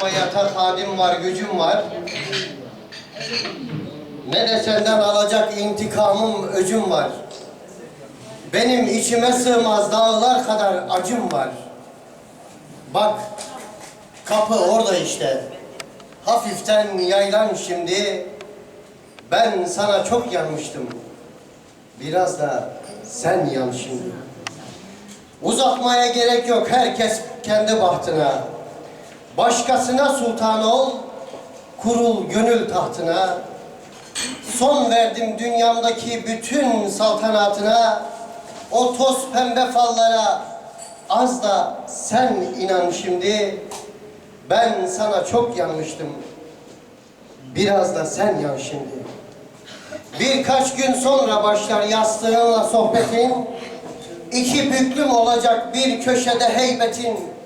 konuşmaya takadim var, gücüm var. Ne de senden alacak intikamım, öcüm var. Benim içime sığmaz dağlar kadar acım var. Bak, kapı orada işte. Hafiften yaylan şimdi. Ben sana çok yanmıştım. Biraz da sen yan şimdi. Uzatmaya gerek yok herkes kendi bahtına. Başkasına sultan ol, kurul gönül tahtına. Son verdim dünyamdaki bütün saltanatına. O toz pembe fallara az da sen inan şimdi. Ben sana çok yanmıştım. Biraz da sen yan şimdi. Birkaç gün sonra başlar yastığınla sohbetin. İki büklüm olacak bir köşede heybetin.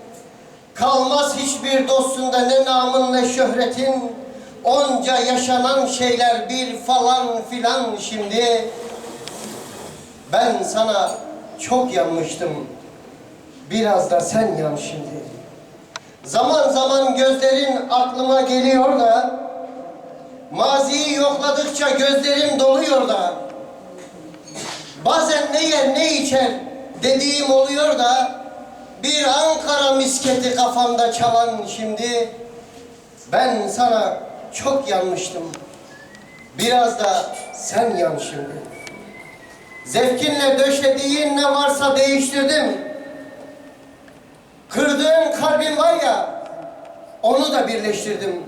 Kalmaz hiçbir dostunda ne namın ne şöhretin. Onca yaşanan şeyler bir falan filan şimdi. Ben sana çok yanmıştım. Biraz da sen yan şimdi. Zaman zaman gözlerin aklıma geliyor da Maziyi yokladıkça gözlerim doluyor da Bazen ne yer ne içer dediğim oluyor da Bir Ankara misketi kafamda çalan şimdi Ben sana çok yanmıştım Biraz da sen yan şimdi Zevkinle döşediğin ne varsa değiştirdim Kırdığın kalbin var ya Onu da birleştirdim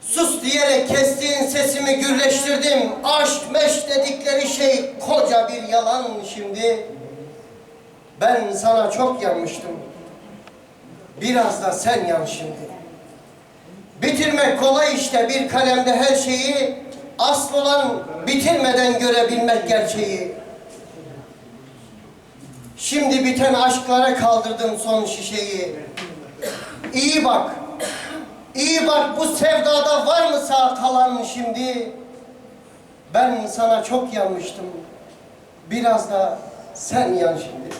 Sus diyerek kestiğin sesimi gürleştirdim. Aşk meş dedikleri şey koca bir yalan şimdi. Ben sana çok yanmıştım. Biraz da sen yan şimdi. Bitirmek kolay işte bir kalemde her şeyi. Asıl olan bitirmeden görebilmek gerçeği. Şimdi biten aşklara kaldırdım son şişeyi. İyi bak. İyi bak bu sevdada var mı sağ kalan şimdi? Ben sana çok yanmıştım. Biraz da sen yan şimdi.